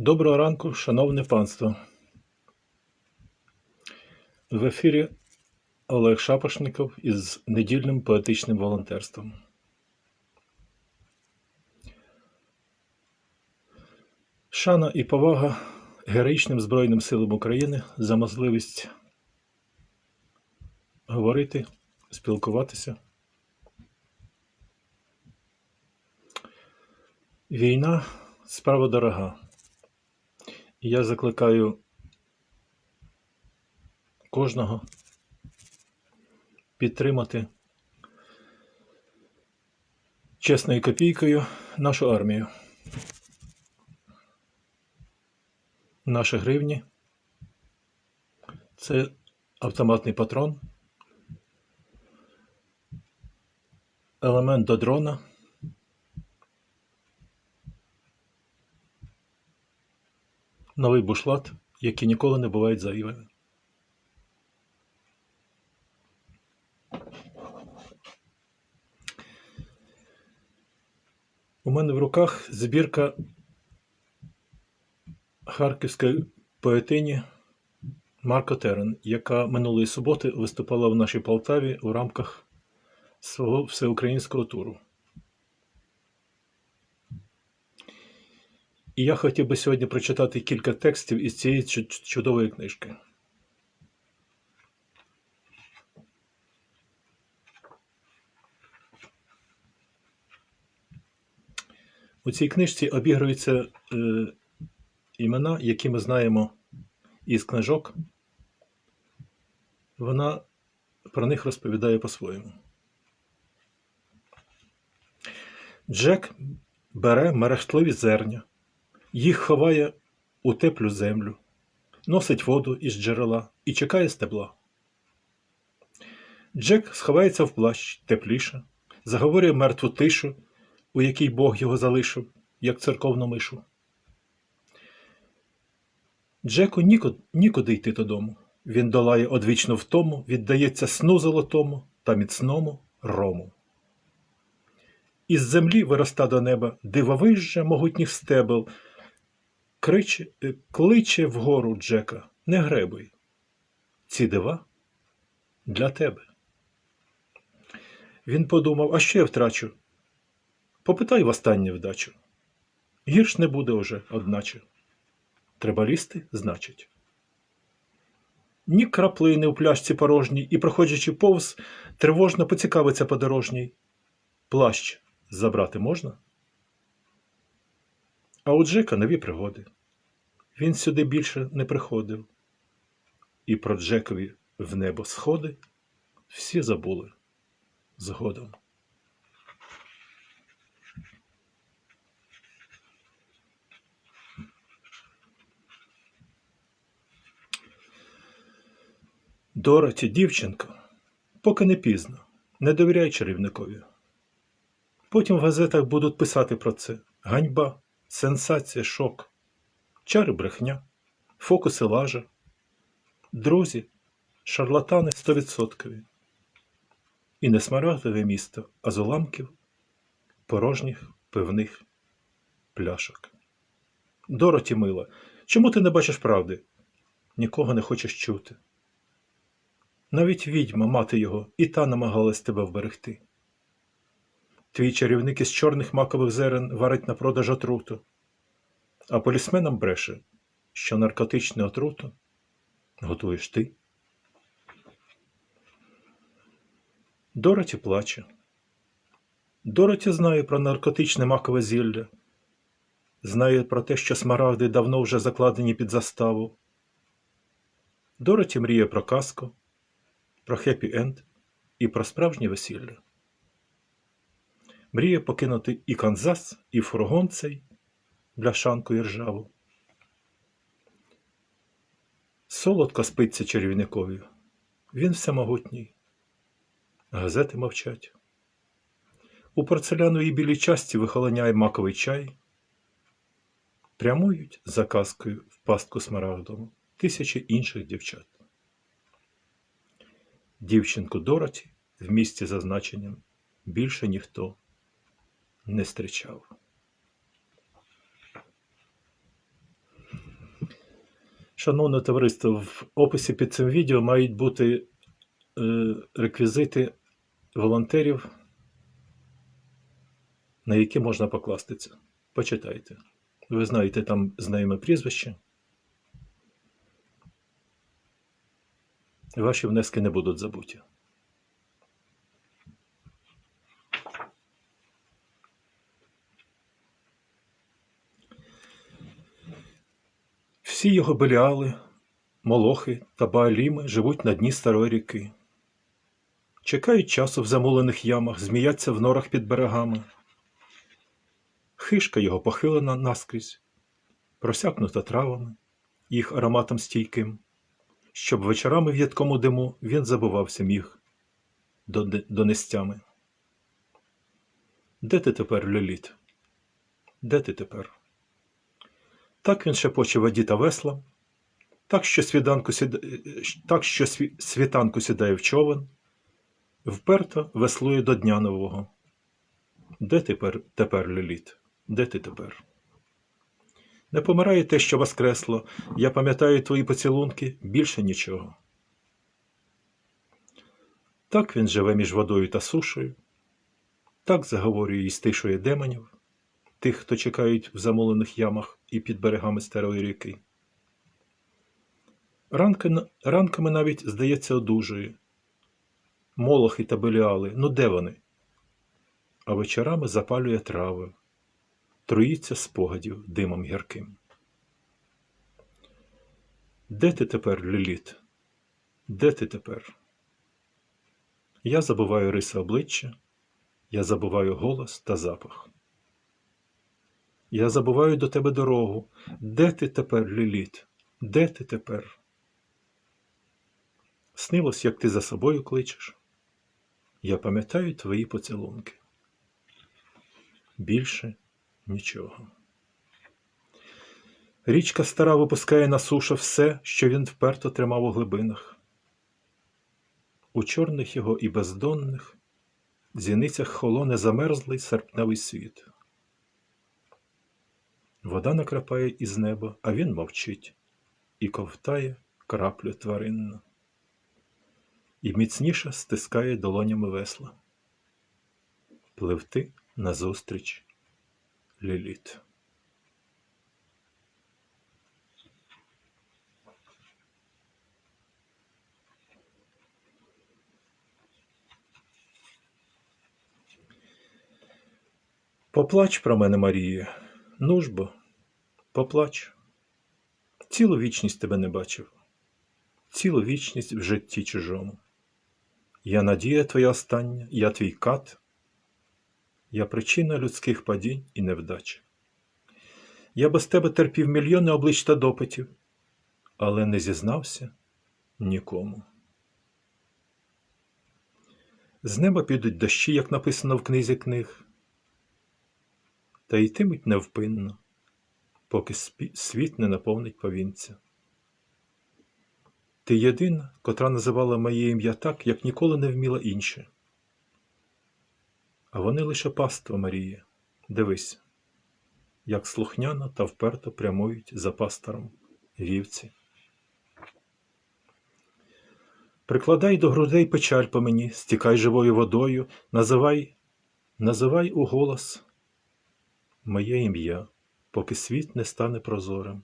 Доброго ранку, шановне панство. В ефірі Олег Шапошников із недільним поетичним волонтерством. Шана і повага героїчним Збройним силам України за можливість говорити, спілкуватися. Війна справа дорога. Я закликаю кожного підтримати чесною копійкою нашу армію. Наші гривні це автоматний патрон, елемент до дрона. Новий бушлат, які ніколи не бувають зайвими. У мене в руках збірка харківської поетині Марко Терен, яка минулої суботи виступала в нашій Полтаві у рамках свого всеукраїнського туру. І я хотів би сьогодні прочитати кілька текстів із цієї чудової книжки. У цій книжці обігруються е, імена, які ми знаємо із книжок. Вона про них розповідає по-своєму. Джек бере мерехтливі зерня, їх ховає у теплю землю, носить воду із джерела і чекає стебла. Джек сховається в плащ тепліше, заговорює мертву тишу, у якій Бог його залишив, як церковну мишу. Джеку нікуди, нікуди йти додому. Він долає одвічну втому, віддається сну золотому та міцному рому. Із землі вироста до неба дивовижжя могутніх стебел, криче, е, кличе вгору Джека, не гребуй. Ці дива для тебе. Він подумав, а що я втрачу? Попитай востаннє вдачу. Гірш не буде уже, одначе. Треба лізти, значить. Ні краплини у пляшці порожній, і, проходячи повз, тривожно поцікавиться подорожній. Плащ забрати можна? А у Джека нові пригоди. Він сюди більше не приходив. І про Джекові в небо сходи всі забули згодом. Дороті, дівчинко, поки не пізно, не довіряй чарівникові. Потім в газетах будуть писати про це ганьба, сенсація, шок, чари брехня, фокуси лажа, друзі, шарлатани стовідсоткові. І не смарагдове місто, а з уламків порожніх пивних пляшок. Дороті мила, чому ти не бачиш правди? Нікого не хочеш чути. Навіть відьма, мати його, і та намагалась тебе вберегти. Твій чарівник із чорних макових зерен варить на продаж отруту, а полісменам бреше, що наркотичну отруту готуєш ти. Дороті плаче. Дороті знає про наркотичне макове зілля, знає про те, що смарагди давно вже закладені під заставу. Дороті мріє про казку, про хеппі-енд і про справжнє весілля. Мріє покинути і Канзас, і фургон цей, бляшанку і ржаву. Солодко спиться чарівникові. Він всемогутній. Газети мовчать. У порцеляновій білій часті вихолоняє маковий чай. Прямують за казкою в пастку смарагдову тисячі інших дівчат. Дівчинку Дороті в місті за значенням більше ніхто не зустрічав. Шановне товариство, в описі під цим відео мають бути е, реквізити волонтерів, на які можна покластися. Почитайте. Ви знаєте там знайоме прізвище. Ваші внески не будуть забуті. Всі його беліали, молохи та бааліми живуть на дні старої ріки. Чекають часу в замулених ямах, зміяться в норах під берегами. Хишка його похилена наскрізь, просякнута травами, їх ароматом стійким, щоб вечорами в ядкому диму він забувався міг доне- донестями. Де ти тепер, Ліліт? Де ти тепер? Так він шепоче воді та весла, так що, свіданку сіда... так, що сві... світанку сідає в човен, вперто веслує до дня нового. Де тепер, тепер Ліліт? Де ти тепер? Не помирає те, що воскресло, я пам'ятаю твої поцілунки більше нічого. Так він живе між водою та сушею, так заговорює і стишує демонів, тих, хто чекають в замулених ямах і під берегами старої ріки. Ранками навіть, здається, одужує. Молохи та беліали, ну де вони? А вечорами запалює трави, труїться спогадів димом гірким. Де ти тепер, Ліліт? Де ти тепер? Я забуваю риси обличчя, я забуваю голос та запах. Я забуваю до тебе дорогу. Де ти тепер, Ліліт? Де ти тепер? Снилось, як ти за собою кличеш. Я пам'ятаю твої поцілунки. Більше нічого. Річка стара випускає на сушу все, що він вперто тримав у глибинах. У чорних його і бездонних зіницях холоне замерзлий серпневий світ. Вода накрапає із неба, а він мовчить і ковтає краплю тваринну. І міцніше стискає долонями весла. Пливти назустріч Ліліт. Поплач про мене, Марія, ну ж бо, поплач. Цілу вічність тебе не бачив, цілу вічність в житті чужому. Я надія твоя остання, я твій кат, я причина людських падінь і невдач. Я без тебе терпів мільйони облич та допитів, але не зізнався нікому. З неба підуть дощі, як написано в книзі книг, та йтимуть невпинно, поки світ не наповнить повінця. Ти єдина, котра називала моє ім'я так, як ніколи не вміла інше. А вони лише паство, Марія. Дивись, як слухняно та вперто прямують за пастором вівці. Прикладай до грудей печаль по мені, стікай живою водою, називай, називай у голос моє ім'я, поки світ не стане прозорим.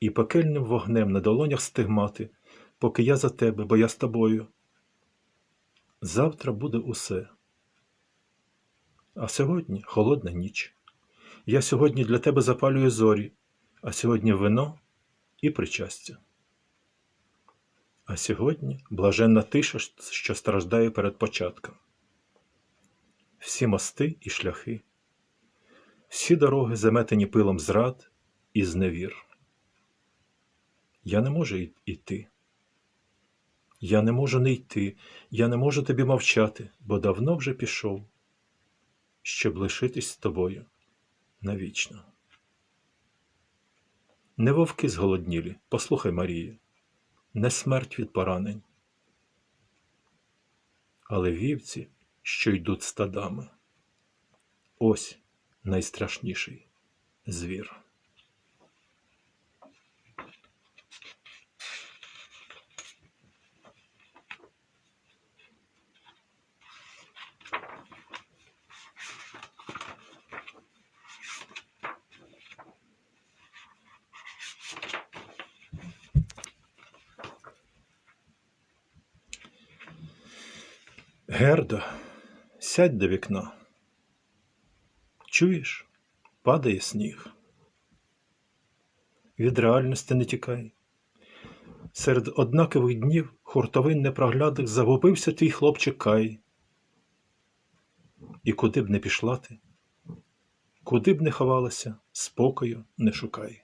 І пекельним вогнем на долонях стигмати, поки я за тебе, бо я з тобою. Завтра буде усе. А сьогодні холодна ніч. Я сьогодні для тебе запалюю зорі, а сьогодні вино і причастя. А сьогодні блаженна тиша, що страждає перед початком. Всі мости і шляхи, всі дороги заметені пилом зрад і зневір. Я не можу йти. Я не можу не йти, я не можу тобі мовчати, бо давно вже пішов, щоб лишитись з тобою навічно. Не вовки зголоднілі, послухай, Марія, не смерть від поранень, але вівці, що йдуть стадами. Ось найстрашніший звір. Герда, сядь до вікна. Чуєш, падає сніг. Від реальності не тікай. Серед однакових днів хуртовин непроглядних загубився твій хлопчик Кай. І куди б не пішла ти, куди б не ховалася, спокою не шукай.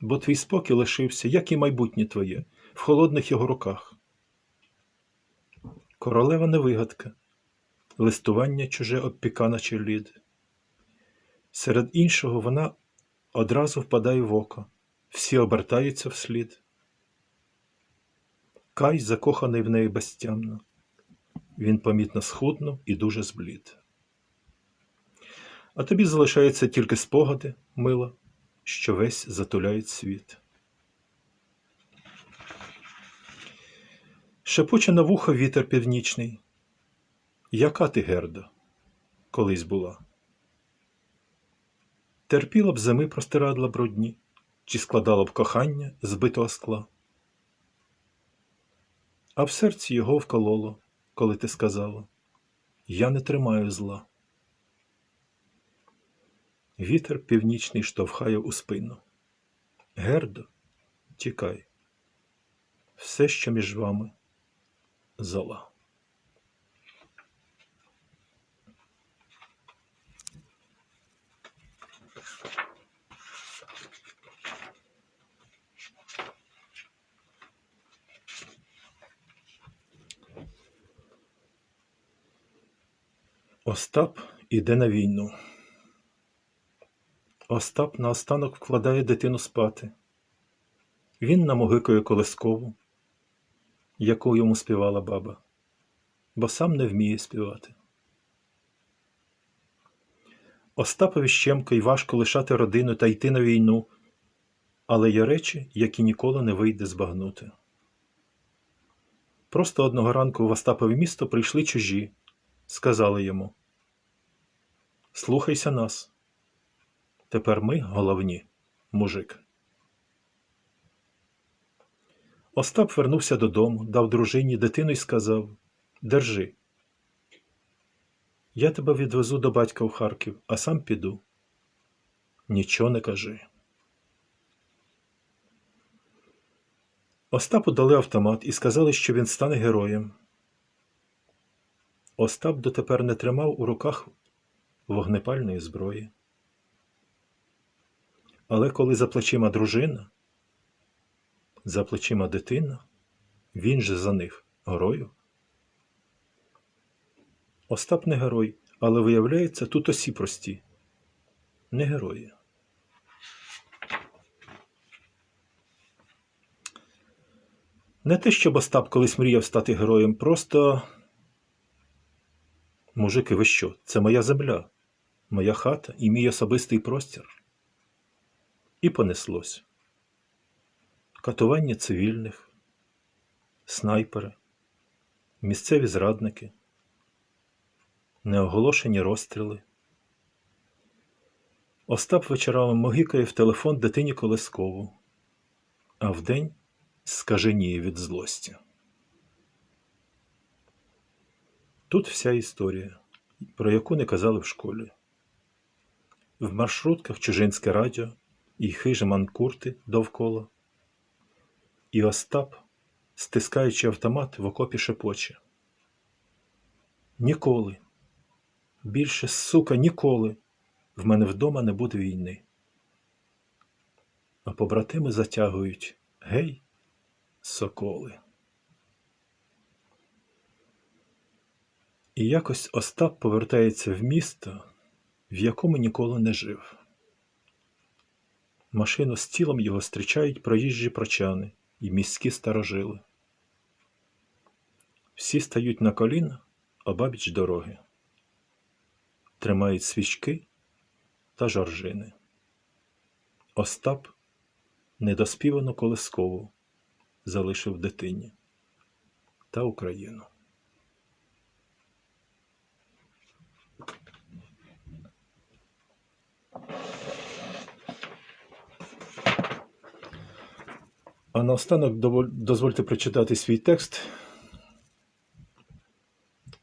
Бо твій спокій лишився, як і майбутнє твоє, в холодних його руках. Королева не вигадка, листування чуже обпіка наче лід. Серед іншого вона одразу впадає в око, всі обертаються вслід. Кай закоханий в неї безтямно. Він помітно схуднув і дуже зблід. А тобі залишаються тільки спогади, мила, що весь затуляють світ. Шепоче на вухо вітер північний. Яка ти, Герда, колись була? Терпіла б зими простирадла брудні, чи складала б кохання з битого скла. А в серці його вкололо, коли ти сказала Я не тримаю зла. Вітер північний штовхає у спину. Гердо, тікай, все, що між вами зола. Остап іде на війну. Остап наостанок вкладає дитину спати. Він намогикує колискову, яку йому співала баба, бо сам не вміє співати. Остапові щемко й важко лишати родину та йти на війну, але є речі, які ніколи не вийде збагнути. Просто одного ранку в Остапове місто прийшли чужі, сказали йому Слухайся нас. Тепер ми головні, мужик. Остап вернувся додому, дав дружині дитину і сказав Держи. Я тебе відвезу до батька в Харків, а сам піду. Нічого не кажи. Остапу дали автомат і сказали, що він стане героєм. Остап дотепер не тримав у руках вогнепальної зброї. Але коли за плечима дружина, за плечима дитина, він же за них герою. Остап не герой, але виявляється, тут усі прості, не герої. Не те, щоб Остап колись мріяв стати героєм, просто. Мужики, ви що? Це моя земля, моя хата і мій особистий простір. І понеслось. Катування цивільних, снайпери, місцеві зрадники, неоголошені розстріли. Остап вечорами могикає в телефон дитині Колескову, а вдень скаженіє від злості. Тут вся історія, про яку не казали в школі. В маршрутках чужинське радіо і хижі манкурти довкола. І Остап, стискаючи автомат, в окопі шепоче. Ніколи, більше, сука, ніколи в мене вдома не буде війни. А побратими затягують гей, соколи. І якось Остап повертається в місто, в якому ніколи не жив. Машину з тілом його зустрічають проїжджі прочани і міські старожили. Всі стають на коліна обабіч дороги, тримають свічки та жоржини. Остап недоспівану колискову залишив дитині та Україну. А наостанок дозвольте прочитати свій текст.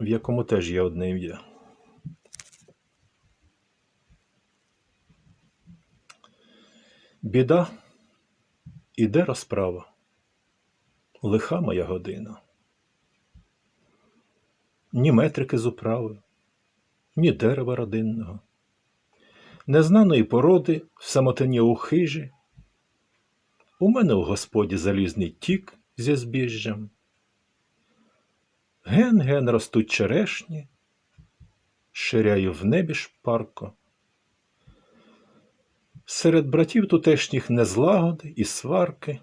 в якому теж є одне ім'я. Біда, іде розправа, лиха моя година. Ні метрики з управи, ні дерева родинного, незнаної породи в самотині у хижі. У мене у господі залізний тік зі збіжжям. Ген-ген ростуть черешні, ширяю в небі шпарко. Серед братів тутешніх незлагоди і сварки.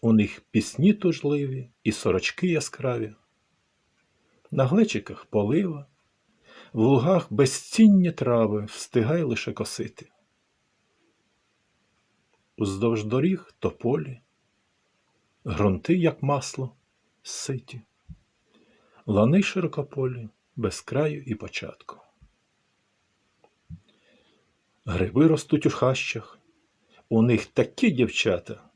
У них пісні тужливі і сорочки яскраві, на глечиках полива, в лугах безцінні трави встигай лише косити. Уздовж доріг тополі, грунти, як масло, ситі, лани широкополі, без краю і початку. Гриби ростуть у хащах, у них такі дівчата,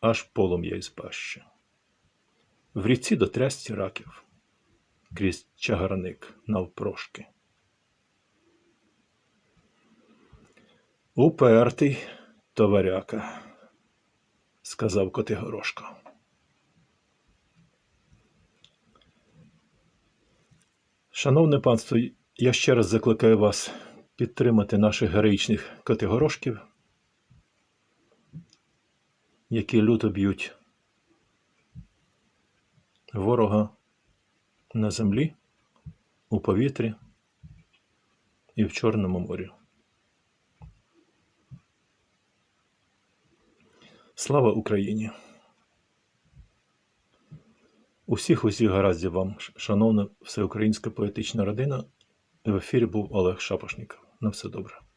аж полум'я із паща. В ріці до трясці раків, крізь чагарник навпрошки. Упертий товаряка, сказав Котигорошко. Шановне панство, я ще раз закликаю вас підтримати наших героїчних котигорошків, які люто б'ють ворога на землі, у повітрі і в Чорному морі. Слава Україні! Усіх усіх гараздів вам, шановна всеукраїнська поетична родина. В ефірі був Олег Шапошніков. На все добре.